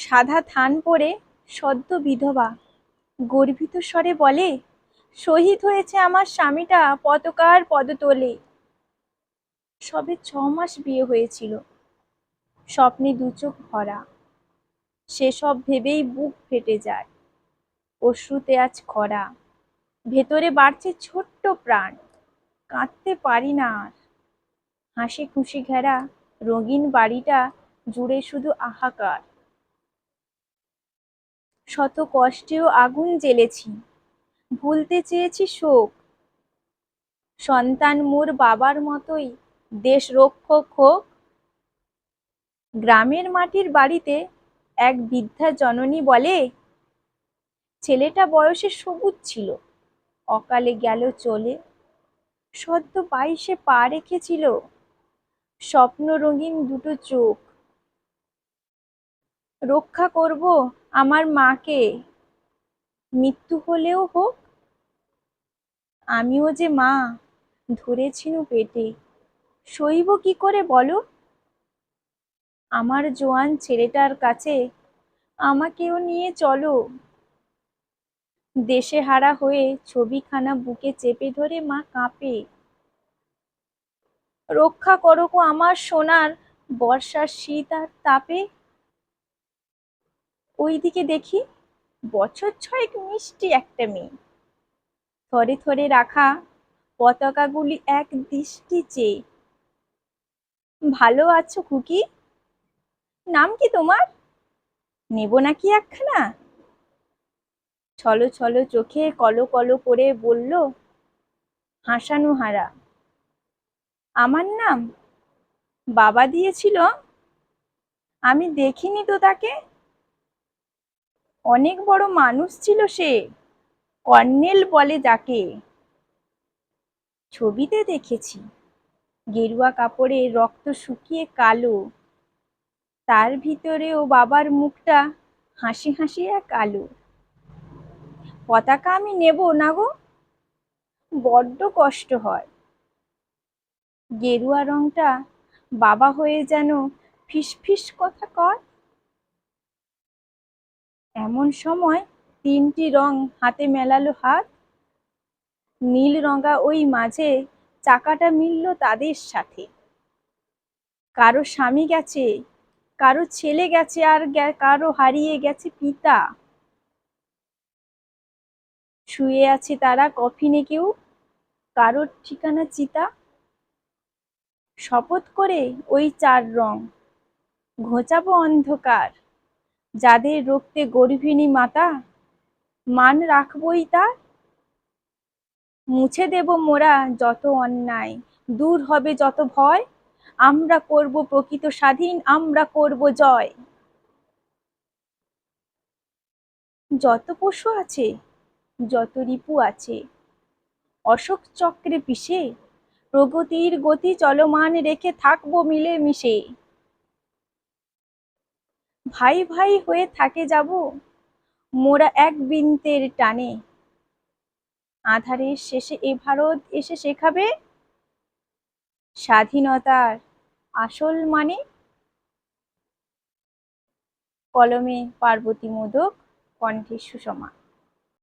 সাদা থান পরে সদ্য বিধবা। গর্বিত স্বরে বলে, শহীদ হয়েছে আমার স্বামীটা পতাকার পদতলে। সবে ছ মাস বিয়ে হয়েছিল। স্বপ্নে দু চোখ ভরা। সেসব ভেবেই বুক ফেটে যায়। অশ্রুতে আজ খরা। ভেতরে বাড়ছে ছোট্ট প্রাণ। কাঁদতে পারি না আর। হাসি খুশি ঘেরা রঙিন বাড়িটা জুড়ে শুধু আহাকার। শত কষ্টেও আগুন জ্বেলেছি। ভুলতে চেয়েছি শোক। সন্তান মোর বাবার মতোই দেশ রক্ষক হোক। গ্রামের মাটির বাড়িতে এক বৃদ্ধা জননী বলে, ছেলেটা বয়সে সবুজ ছিল, অকালে গেল চলে। সদ্য বাইশে পা রেখেছিল। স্বপ্ন রঙিন দুটো চোখ রক্ষা করব আমার মাকে। মৃত্যু হলেও হোক, আমিও যে মা ধরেছিনু পেটে। সইব কি করে বলো? আমার জোয়ান ছেলেটার কাছে আমাকেও নিয়ে চলো। দেশে হারা হয়ে ছবিখানা বুকে চেপে ধরে মা কাঁপে। রক্ষা করো আমার সোনার, বর্ষার শীত আর তাপে। ওইদিকে দেখি বছর ছয়েক মিষ্টি একটা মেয়ে। থরে থরে রাখা পতাকাগুলি এক দৃষ্টি চেয়ে। ভালো আছো খুকি? নাম কি তোমার? নেব নাকি একখানা? ছলো ছলো চোখে কলো কলো করে বলল, হাসানো হারা। আমার নাম বাবা দিয়েছিল? আমি দেখিনি তো তাকে? অনেক বড় মানুষ ছিল সে। কর্নেল বলে যাকে। ছবিতে দেখেছি, গেরুয়া কাপড়ে রক্ত শুকিয়ে কালো। তার ভিতরেও বাবার মুখটা হাসি হাসি এক আলো পতাকা আমি নেব না গো, বড্ড কষ্ট হয়। গেরুয়া রংটা বাবা হয়ে যেন ফিসফিস কথা কয়। এমন সময় তিনটি রং হাতে মেলালো হাত। নীল রঙা ওই মাঝে চাকাটা মিলল তাদের সাথে। কারও স্বামী গেছে, কারও ছেলে গেছে আর কারও হারিয়ে গেছে পিতা। শুয়ে আছে তারা কফিনে কেউ? কারোর ঠিকানা চিতা? শপথ করে ওই চার রং। ঘোচাবো অন্ধকার। যাদের রক্তে গর্ভিণী মাতা, মান রাখবই তার মুছে দেব মোরা যত অন্যায়, দূর হবে যত ভয়। আমরা করব প্রকৃত স্বাধীন, আমরা করব জয়। যত পশু আছে, যত রিপু আছে, অশোক চক্রে পিষে, প্রগতির গতি চলমান রেখে থাকব মিলে মিশে ভাই ভাই হয়ে থাকে যাব? মোরা এক বিন্তের টানে। আধারের শেষে এ ভারত এসে শেখাবে স্বাধীনতার আসল মানে? কলমে পার্বতী মোদক, কণ্ঠে সুষমা।